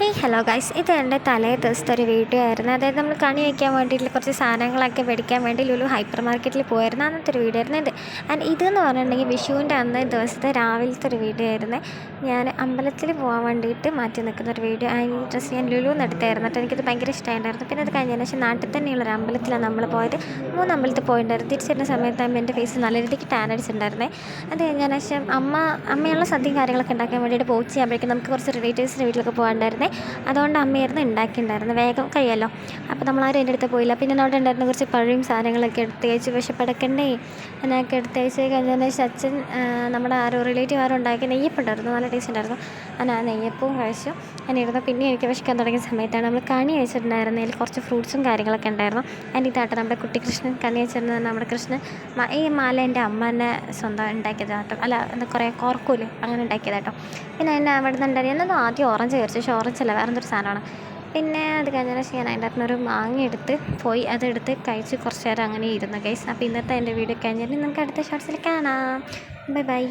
Hey hello guys ഇത് എന്റെ തലേ ദിവസത്തെ ഒരു വീഡിയോ ആയിരുന്നു. അതായത് നമ്മൾ കണി വയ്ക്കാൻ വേണ്ടിയിട്ട് കുറച്ച് സാധനങ്ങളൊക്കെ മേടിക്കാൻ വേണ്ടി ലുലു ഹൈപ്പർ മാർക്കറ്റിൽ പോയിരുന്നു. അന്നത്തെ ഒരു വീഡിയോ ആയിരുന്നു ഇത്. ആൻഡ് ഇതെന്ന് പറഞ്ഞിട്ടുണ്ടെങ്കിൽ വിഷുവിന്റെ അന്ന് ദിവസത്തെ രാവിലത്തെ ഒരു വീഡിയോ ആയിരുന്നു. ഞാൻ അമ്പലത്തിൽ പോകാൻ വേണ്ടിയിട്ട് മാറ്റി നിൽക്കുന്ന ഒരു വീഡിയോ ആ ഡ്രസ്സ് ഞാൻ ലുലു എടുത്തായിരുന്നു. കേട്ടോ എനിക്കത് ഭയങ്കര ഇഷ്ടമായിട്ടുണ്ടായിരുന്നു പിന്നെ അത് കഴിഞ്ഞതിന് ശേഷം നാട്ടിൽ തന്നെയുള്ള ഒരു അമ്പലത്തിലാണ് നമ്മൾ പോയത്. മൂന്ന് അമ്പലത്തിൽ പോയിട്ടുണ്ടായിരുന്നു. തിരിച്ചിരുന്ന സമയത്താകുമ്പോൾ എന്റെ ഫേസ് നല്ല രീതിക്ക് ടാൻ അടിച്ചിട്ടുണ്ടായിരുന്നേ. അത് കഴിഞ്ഞതിന് ശേഷം അമ്മ അമ്മയുള്ള സദ്യയും കാര്യങ്ങളൊക്കെ ഉണ്ടാക്കാൻ വേണ്ടിയിട്ട് പോച്ച് ചെയ്യുമ്പോഴേക്കും നമുക്ക് കുറച്ച് റിലേറ്റീവ്സിന്റെ വീട്ടിലൊക്കെ പോകാണ്ടായിരുന്നേ അതുകൊണ്ട് അമ്മയായിരുന്നു ഉണ്ടാക്കിയിട്ടുണ്ടായിരുന്നു വേഗം കഴിയല്ലോ. അപ്പോൾ നമ്മളാരും എന്റെ അടുത്ത് പോയില്ല. പിന്നെ അവിടെ ഉണ്ടായിരുന്ന കുറച്ച് പഴയും സാധനങ്ങളൊക്കെ എടുത്ത് കഴിച്ച്. വിശപ്പടക്കണ്ടേ അതിനൊക്കെ എടുത്ത് കഴിച്ച് കഴിഞ്ഞതിന് ശേഷം അച്ഛൻ നമ്മുടെ ആരോ റിലേറ്റീവ് ആരോ ഉണ്ടാക്കിയ നെയ്യപ്പം ഉണ്ടായിരുന്നു. നല്ല ടേസ്റ്റ് ഉണ്ടായിരുന്നു. ആ നെയ്യപ്പവും കഴിച്ചു. ഞാനിരുന്നു പിന്നെ എനിക്ക് വിശക്കാൻ തുടങ്ങിയ സമയത്താണ് നമ്മൾ കണി കഴിച്ചിട്ടുണ്ടായിരുന്നത് അതിൽ കുറച്ച് ഫ്രൂട്ട്സും കാര്യങ്ങളൊക്കെ ഉണ്ടായിരുന്നു. അതിന്റെ താട്ടം നമ്മുടെ കുട്ടി കൃഷ്ണൻ കണി കഴിച്ചിരുന്നത് നമ്മുടെ കൃഷ്ണൻ ഈ മാല എന്റെ അമ്മ തന്നെ സ്വന്തം ഉണ്ടാക്കിയതാട്ടോ. അല്ല എന്താ കുറേ കോർക്കൂൽ അങ്ങനെ ഉണ്ടാക്കിയതാട്ടോ. പിന്നെ എന്നെ അവിടെ നിന്ന് ഞാനത് ആദ്യം ഓറഞ്ച് കഴിച്ചു പക്ഷേ ഓറഞ്ച് അല്ല വേറെ എന്തൊരു സാധനമാണ്. പിന്നെ അത് കഴിഞ്ഞതിന് ശേഷം ഞാൻ അതിന്റെ അകത്തുനിന്ന് ഒരു മാങ്ങ എടുത്ത് പോയി അതെടുത്ത് കഴിച്ച് കുറച്ച് നേരം അങ്ങനെ ഇരുന്നു ഗൈസ് അപ്പോൾ ഇന്നത്തെ എന്റെ വീഡിയോ കഴിഞ്ഞാൽ നമുക്ക് അടുത്ത ഷോർട്സിൽ കാണാം. Bye bye